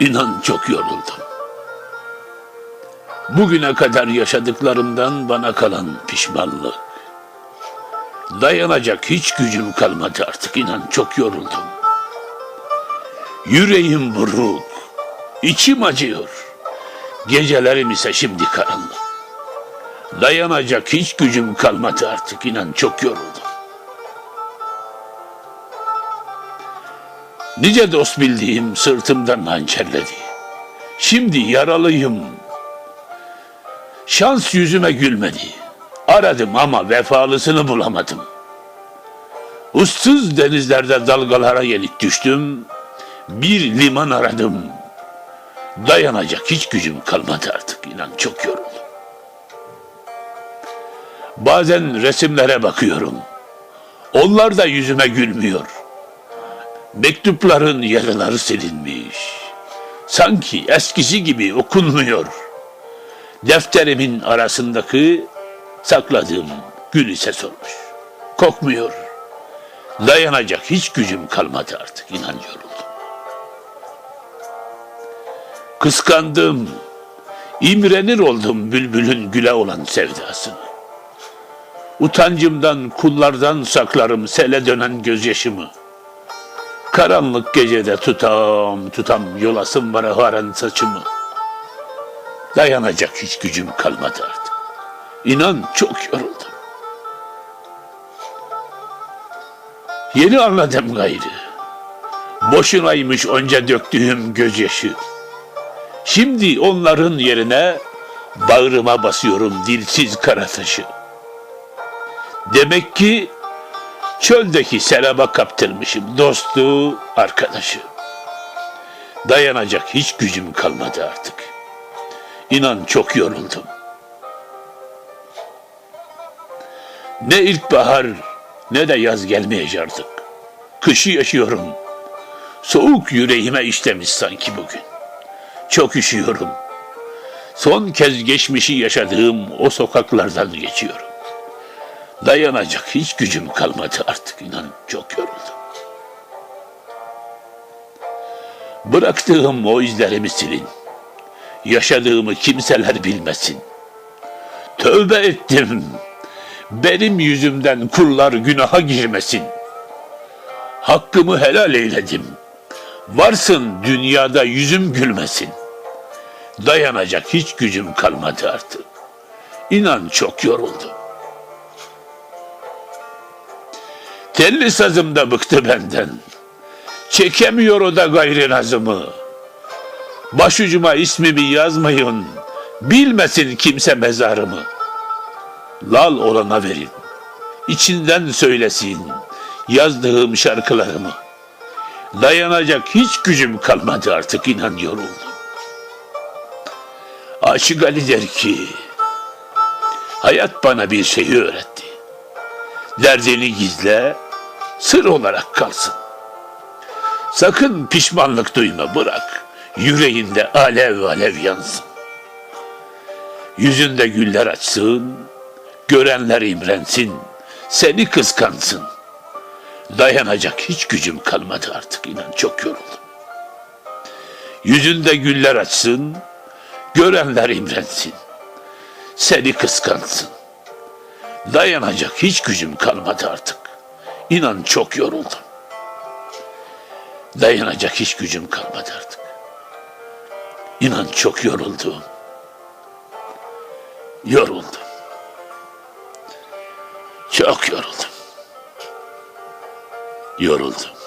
İnan çok yoruldum. Bugüne kadar yaşadıklarımdan bana kalan pişmanlık. Dayanacak hiç gücüm kalmadı artık inan çok yoruldum. Yüreğim buruk, içim acıyor. Gecelerim ise şimdi karanlık. Dayanacak hiç gücüm kalmadı artık inan çok yoruldum. Nice dost bildiğim sırtımdan hançerledi. Şimdi yaralıyım. Şans yüzüme gülmedi. Aradım ama vefalısını bulamadım. Ussuz denizlerde dalgalara yenik düştüm. Bir liman aradım. Dayanacak hiç gücüm kalmadı artık inan çok yoruldum. Bazen resimlere bakıyorum. Onlar da yüzüme gülmüyor. Mektupların yarıları silinmiş. Sanki eskisi gibi okunmuyor. Defterimin arasındaki sakladığım gül ise solmuş. Kokmuyor. Dayanacak hiç gücüm kalmadı artık inan yoruldum. Kıskandım. İmrenir oldum bülbülün güle olan sevdasını. Utancımdan kullardan saklarım sele dönen gözyaşımı. Karanlık gecede tutam tutam yolasım var haran saçımı. Dayanacak hiç gücüm kalmadı artık. İnan çok yoruldum. Yeni anladım gayrı. Boşunaymış önce döktüğüm gözyaşı. Şimdi onların yerine bağrıma basıyorum dilsiz kara taşı. Demek ki çöldeki seraba kaptırmışım dostu, arkadaşı. Dayanacak hiç gücüm kalmadı artık. İnan çok yoruldum. Ne ilkbahar ne de yaz gelmeyecek artık. Kışı yaşıyorum. Soğuk yüreğime işlemiş sanki bugün. Çok üşüyorum. Son kez geçmişi yaşadığım o sokaklardan geçiyorum. Dayanacak hiç gücüm kalmadı artık inan çok yoruldum. Bıraktığım o izlerimi silin. Yaşadığımı kimseler bilmesin. Tövbe ettim. Benim yüzümden kullar günaha girmesin. Hakkımı helal eyledim. Varsın dünyada yüzüm gülmesin. Dayanacak hiç gücüm kalmadı artık. İnan çok yoruldum. Telli sazım da bıktı benden. Çekemiyor o da gayri nazımı. Başucuma ismimi yazmayın. Bilmesin kimse mezarımı. Lal olana verin. İçinden söylesin yazdığım şarkılarımı. Dayanacak hiç gücüm kalmadı artık inan yoruldum. Aşık Ali der ki, hayat bana bir şeyi öğretti. Derdini gizle, sır olarak kalsın. Sakın pişmanlık duyma bırak, yüreğinde alev alev yansın. Yüzünde güller açsın, görenler imrensin, seni kıskansın. Dayanacak hiç gücüm kalmadı artık inan çok yoruldum. Yüzünde güller açsın, görenler imrensin, seni kıskansın. Dayanacak hiç gücüm kalmadı artık. İnan çok yoruldum. Dayanacak hiç gücüm kalmadı artık. İnan çok yoruldum. Yoruldum. Çok yoruldum. Yoruldum.